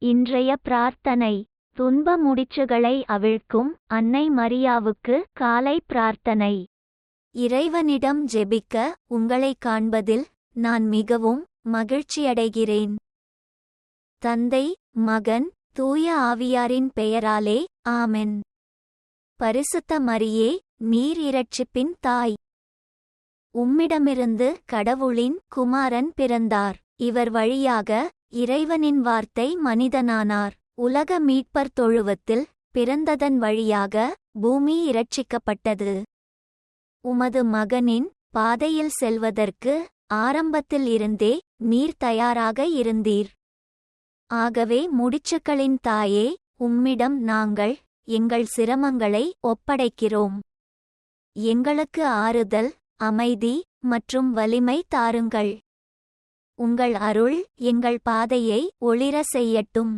இன்றைய பிரார்த்தனை. துன்ப முடிச்சுகளை அவிழ்க்கும் அன்னை மரியாவுக்கு காலை பிரார்த்தனை. இறைவனிடம் ஜெபிக்க உங்களை காண்பதில் நான் மிகவும் மகிழ்ச்சியடைகிறேன். தந்தை மகன் தூய ஆவியாரின் பெயராலே ஆமென். பரிசுத்த மரியே நீர் இரட்சிப்பின் தாய். உம்மிடமிருந்து கடவுளின் குமாரன் பிறந்தார். இவர் வழியாக இறைவனின் வார்த்தை மனிதனானார். உலக மீட்பர் தொழுவத்தில் பிறந்ததன் வழியாக பூமி இரட்சிக்கப்பட்டது. உமது மகனின் பாதையில் செல்வதற்கு ஆரம்பத்தில் இருந்தே நீர் தயாராக இருந்தீர். ஆகவே முடிச்சுக்களின் தாயே உம்மிடம் நாங்கள் எங்கள் சிரமங்களை ஒப்படைக்கிறோம். எங்களுக்கு ஆறுதல் அமைதி மற்றும் வலிமை தாருங்கள். உங்கள் அருள் எங்கள் பாதையை ஒளிர செய்யட்டும்.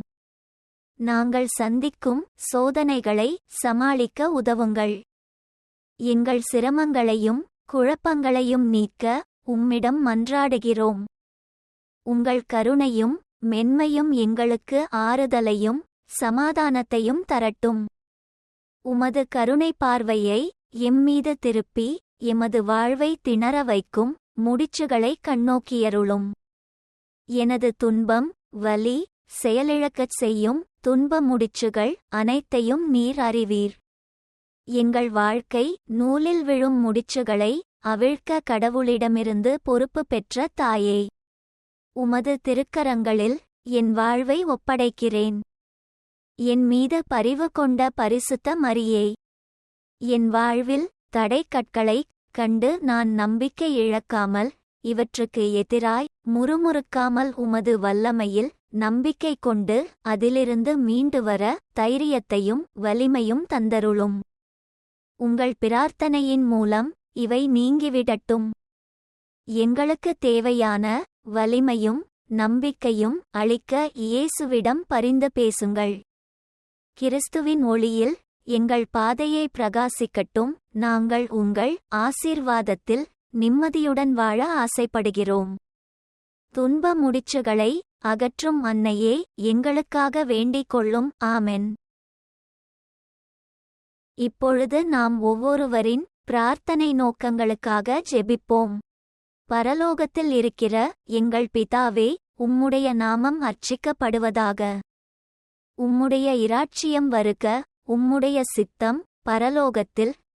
நாங்கள் சந்திக்கும் சோதனைகளை சமாளிக்க உதவுங்கள். எங்கள் சிரமங்களையும் குழப்பங்களையும் நீக்க உம்மிடம் மன்றாடுகிறோம். உங்கள் கருணையும் மென்மையும் எங்களுக்கு ஆறுதலையும் சமாதானத்தையும் தரட்டும். உமது கருணை பார்வையை எம்மீது திருப்பி எமது வாழ்வை திணற வைக்கும் முடிச்சுகளை கண்ணோக்கியருளும். எனது துன்பம் வலி செயலிழக்கச் செய்யும் துன்ப முடிச்சுகள் அனைத்தையும் நீர் அறிவீர். எங்கள் வாழ்க்கை நூலில் விழும் முடிச்சுகளை அவிழ்க்க கடவுளிடமிருந்து பொறுப்பு பெற்ற தாயே. உமது திருக்கரங்களில் என் வாழ்வை ஒப்படைக்கிறேன். என் மீது பரிவு கொண்ட பரிசுத்த மரியே. என் வாழ்வில் தடைக்கற்களைக் கண்டு நான் நம்பிக்கை இழக்காமல் இவற்றுக்கு எதிராய் முறுமுறுக்காமல் உமது வல்லமையில் நம்பிக்கை கொண்டு அதிலிருந்து மீண்டு வர தைரியத்தையும் வலிமையும் தந்தருளும். உங்கள் பிரார்த்தனையின் மூலம் இவை நீங்கிவிடட்டும். எங்களுக்கு தேவையான வலிமையும் நம்பிக்கையும் அளிக்க இயேசுவிடம் பரிந்து பேசுங்கள். கிறிஸ்துவின் ஒளியில் எங்கள் பாதையை பிரகாசிக்கட்டும். நாங்கள் உங்கள் ஆசீர்வாதத்தில் நிம்மதியுடன் வாழ ஆசைப்படுகிறோம். துன்ப முடிச்சுகளை அகற்றும் அன்னையே எங்களுக்காக வேண்டிக் கொள்ளும். ஆமென். இப்பொழுது நாம் ஒவ்வொருவரின் பிரார்த்தனை நோக்கங்களுக்காக ஜெபிப்போம். பரலோகத்தில் இருக்கிற எங்கள் பிதாவே உம்முடைய நாமம் அர்ச்சிக்கப்படுவதாக. உம்முடைய இராட்சியம் வருக உம்முடைய சித்தம் பரலோகத்தில்